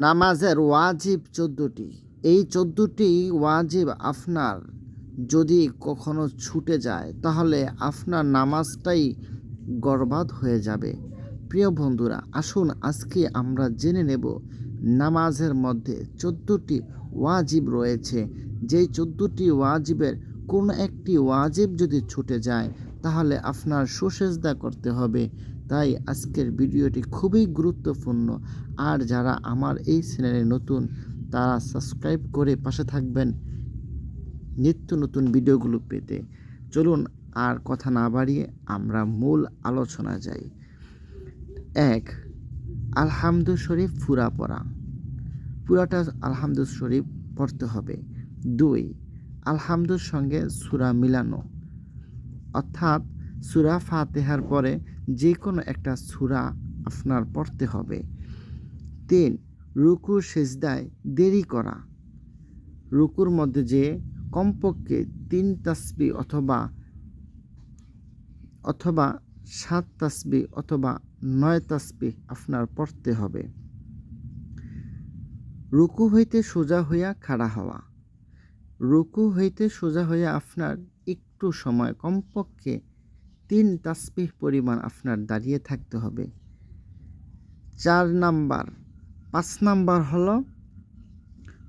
নামাজের ওয়াজিব চোদ্দোটি। এই চোদ্দোটি ওয়াজিব আপনার যদি কখনো ছুটে যায়, তাহলে আপনার নামাজটাই গরবাদ হয়ে যাবে। প্রিয় বন্ধুরা, আসুন আজকে আমরা জেনে নেব নামাজের মধ্যে চোদ্দোটি ওয়াজিব রয়েছে। যেই চোদ্দোটি ওয়াজিবের কোনো একটি ওয়াজিব যদি ছুটে যায় তাহলে আপনার সুসেজদা করতে হবে। তাই আজকের ভিডিওটি খুবই গুরুত্বপূর্ণ। আর যারা আমার এই চ্যানেলে নতুন, তারা সাবস্ক্রাইব করে পাশে থাকবেন নিত্য নতুন ভিডিওগুলো পেতে। চলুন আর কথা না বাড়িয়ে আমরা মূল আলোচনা যাই। এক, আলহামদু শরীফ ফুরা পড়া। পুরাটা আলহামদু শরীফ পড়তে হবে। দুই, আলহামদুর সঙ্গে সুরা মিলানো। অর্থাৎ সুরা ফাতেহার পরে যে কোনো একটা সুরা আপনার পড়তে হবে। তিন, রুকু, সেজদায় দেরি করা। রুকুর মধ্যে যে কমপক্ষে তিন তাসবি অথবা অথবা সাত তাসবি অথবা নয় তাসবি আপনার পড়তে হবে। রুকু হইতে সোজা হইয়া খাড়া হওয়া। রুকু হইতে সোজা হইয়া আপনার একটু সময় কমপক্ষে তিন তাসবিহ পরিমাণ আপনার দাঁড়িয়ে থাকতে হবে। চার নাম্বার। পাঁচ নাম্বার হলো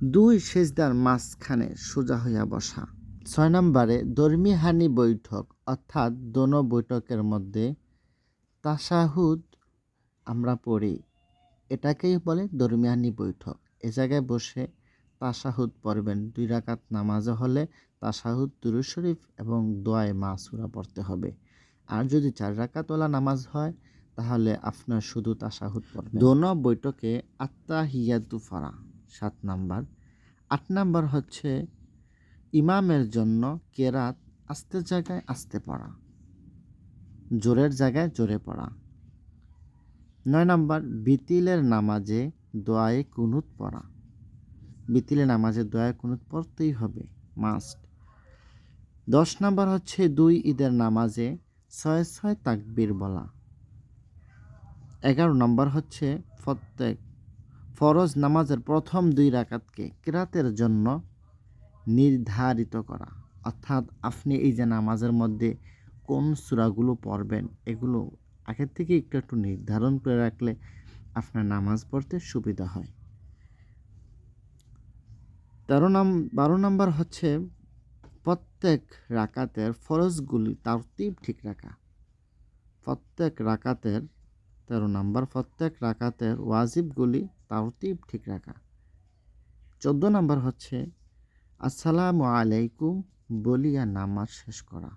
দুই সেজদার মাঝখানে সোজা হইয়া বসা। ছয় নম্বরে দর্মিহানি বৈঠক, অর্থাৎ দোনো বৈঠকের মধ্যে তাসাহুদ আমরা পড়ি। এটাকেই বলে দর্মিয়ানি বৈঠক। এ জায়গায় বসে তাসাহুদ পড়বেন। দুই রাকাত নামাজে হলে তাসাহুদ দুরু শরীফ এবং দোয়ায় মাসুরা পড়তে হবে। আর যদি চার রাকাত রাকাতওয়ালা নামাজ হয়, তাহলে আপনার শুধু তাসাহুদ পড়বেন। দোনো বৈঠকে আত্মা হিয়াতু ফারা, সাত নাম্বার। আট নাম্বার হচ্ছে ইমামের জন্য কেরাত আস্তে জায়গায় আস্তে পড়া, জোরের জায়গায় জোরে পড়া। নয় নাম্বার, বিতিলের নামাজে দোয়ায়ে কুনুত পড়া। বিতিলের নামাজের দয়া কুনুত পড়তেই হবে মাস্ট দশ নাম্বার হচ্ছে দুই ঈদের নামাজে ছয় ছয় তাকবীর বলা। এগারো নম্বর হচ্ছে প্রত্যেক ফরজ নামাজের প্রথম দুই রাকাতকে কেরাতের জন্য নির্ধারিত করা। অর্থাৎ আপনি এই যে নামাজের মধ্যে কোন সূরাগুলো পড়বেন, এগুলো আগের থেকে একটু একটু নির্ধারণ করে রাখলে আপনার নামাজ পড়তে সুবিধা হয়। তেরো নাম, বারো নম্বর হচ্ছে প্রত্যেক রাকাতের ফরজগুলি তারতিব ঠিক রাখা প্রত্যেক রাকাতের, তেরো নম্বর, প্রত্যেক রাকাতের ওয়াজিবগুলি তারতিব ঠিক রাখা চোদ্দ নম্বর হচ্ছে, আসসালামু আলাইকুম, বলিয়া নামাজ শেষ করা।